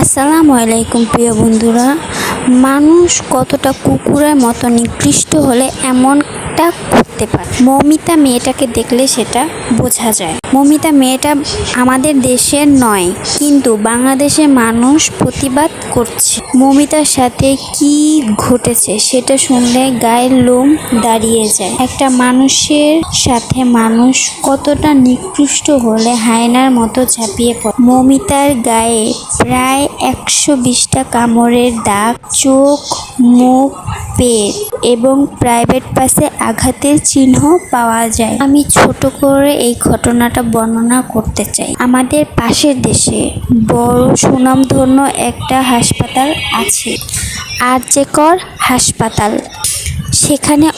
আসসালামু আলাইকুম প্রিয় বন্ধুরা। মানুষ কতটা কুকুরের মতো নিকৃষ্ট হলে এমনটা করতে পারে। মমিতা মেয়েটাকে দেখলে সেটা বোঝা যায়। মমিতা মেয়েটা আমাদের দেশের নয়, কিন্তু বাংলাদেশের মানুষ প্রতিবাদ করছে। মমিতার সাথে কি ঘটেছে সেটা শুনলে গায়ের লোম দাঁড়িয়ে যায়। একটা মানুষের সাথে মানুষ কতটা নিকৃষ্ট হলে হায়নার মতো ঝাঁপিয়ে পড়ে। মমিতার গায়ে প্রায় একশো বিশটা কামড়ের দাগ, চোখ, মুখ পেট এবং প্রাইভেট পাশে আঘাতের চিহ্ন পাওয়া যায়। আমি ছোট করে এই ঘটনাটা বর্ণনা করতে চাই। আমাদের পাশের দেশে বড় সুনামধন্য একটা হাসপাতাল আছে আর আরজেকর হাসপাতাল। সেখানে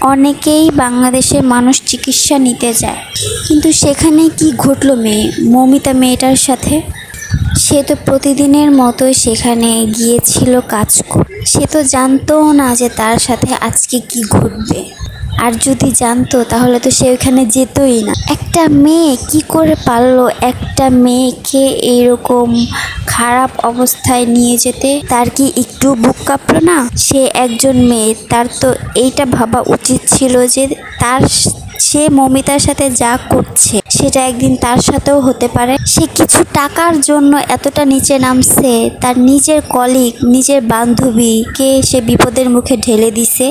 অনেকেই বাংলাদেশের মানুষ চিকিৎসা নিতে যায়। কিন্তু সেখানে কি ঘটলো মেয়ে, মমিতা মেয়েটার সাথে? সে তো প্রতিদিনের মতোই সেখানে গিয়েছিল কাজ কর, সে তো জানতো না যে তার সাথে আজকে কি ঘটবে। আর যদি জানতো, তাহলে তো সে ওখানে যেতই না। একটা মেয়ে কি করে পারল একটা মেয়েকে এইরকম খারাপ অবস্থায় নিয়ে যেতে? তার কি একটু বুক কাঁপলো না? সে একজন মেয়ে, তার তো এইটা ভাবা উচিত ছিল যে তার সে মমিতার সাথে যা করছে। সেটা একদিন তার সাথেও হতে পারে। সে কিছু টাকার জন্য এতটা নিচে নামছে, তার নিজের কলিগ নিজের বান্ধবীকে সে বিপদের মুখে ঢেলে দিছে।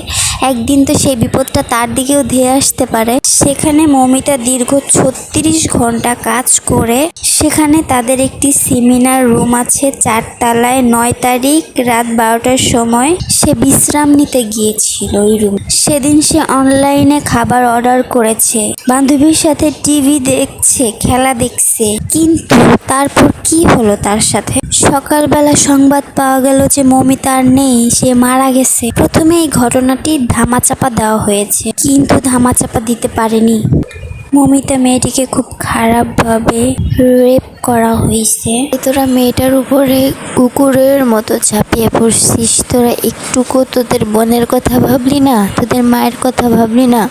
একদিন তো সেই বিপদটা তার দিকেও ধেয়ে আসতে পারে। সেখানে মমিতা দীর্ঘ ছত্রিশ ঘণ্টা কাজ করে। সেখানে তাদের একটি সেমিনার রুম আছে, চারতলায় নয় তারিখ রাত বারোটার সময়। সে বিশ্রাম নিতে গিয়েছিল ওই রুম সেদিন সে অনলাইনে খাবার অর্ডার করেছে। বান্ধবীর সাথে টিভি দেখছে, খেলা দেখছে। কিন্তু তারপর কি হলো তার সাথে? সকালবেলা সংবাদ পাওয়া গেল যে মমিতা আর নেই, সে মারা গেছে। প্রথমে এই ঘটনাটি ধামাচাপা দেওয়া হয়েছে, কিন্তু ধামাচাপা দিতে পারেনি। মমিতা মেয়েটিকে খুব খারাপভাবে রেপ করা হয়েছে। তোরা মেয়েটার উপরে কুকুরের মতো ঝাঁপিয়ে পড়ছিস, তোরা একটুকু তোদের বোনের কথা ভাবলি না? তোদের মায়ের কথা ভাবলি না?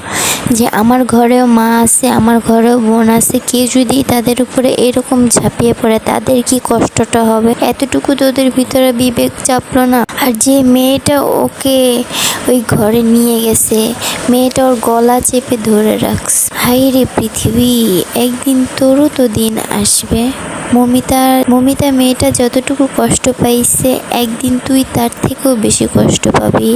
যে আমার ঘরেও মা আছে, আমার ঘরেও বোন আছে, কেউ যদি তাদের উপরে এরকম ঝাঁপিয়ে পড়ে, তাদের কি কষ্টটা হবে? এতটুকু তোদের ভিতরে বিবেক চাপলো না। আর যে মেয়েটা ওকে ওই ঘরে নিয়ে গেছে, মেয়েটা ওর গলা চেপে ধরে রাখস হাই রে পৃথিবী, একদিন তোরও তো দিন আসবে। মমিতার মমিতা মেয়েটা যতটুকু কষ্ট পাইছে, একদিন তুই তার থেকেও বেশি কষ্ট পাবি।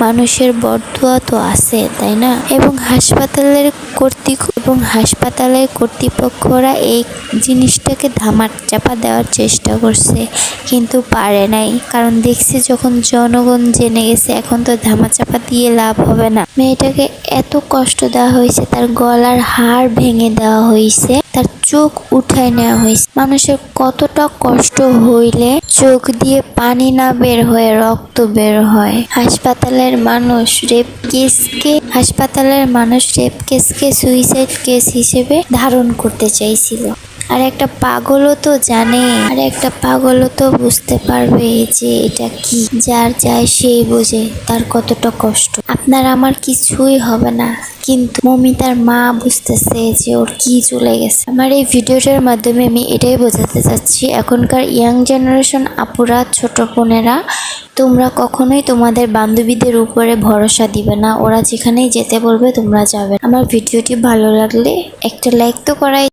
মানুষের বরদোয়া তো আছে, তাই না? এবং হাসপাতালের কর্তৃক এবং হাসপাতালের কর্তৃপক্ষরা এই জিনিসটাকে ধামার চাপা দেওয়ার চেষ্টা করছে, কিন্তু পারে নাই। কারণ দেখছে যখন জনগণ জেনে গেছে, এখন তো ধামাচাপা দিয়ে লাভ হবে না। মেয়েটাকে এত কষ্ট দেওয়া হয়েছে, তার গলার হাড় ভেঙে দেওয়া হয়েছে, তার চোখ উঠায় নেওয়া হয়েছে। মানুষের কতটা কষ্ট হইলে চোখ দিয়ে পানি না বের হয়ে রক্ত বের হয়। হাসপাতালের মানুষ রেপ কেসকে হাসপাতালের মানুষ রেপ কেসকে সুইসাইড কেস হিসেবে ধারণ করতে চাইছিল। আর একটা পাগলও তো জানে। আর একটা পাগলও তো বুঝতে পারবে যে এটা কি। যার যায় সেই বোঝে তার কতটা কষ্ট। আপনার আমার কিছুই হবে না। কিন্তু মমিতার মা বুঝতেছে যে ওর কি চলে গেছে। আমার এই ভিডিওটার মাধ্যমে আমি এটাই বোঝাতে চাচ্ছি, এখনকার ইয়াং জেনারেশন আপুরা, ছোট বোনেরা, তোমরা কখনোই তোমাদের বান্ধবীদের উপরে ভরসা দিবে না। ওরা যেখানেই যেতে বলবে তোমরা যাবে। আমার ভিডিওটি ভালো লাগলে একটা লাইক তো করাই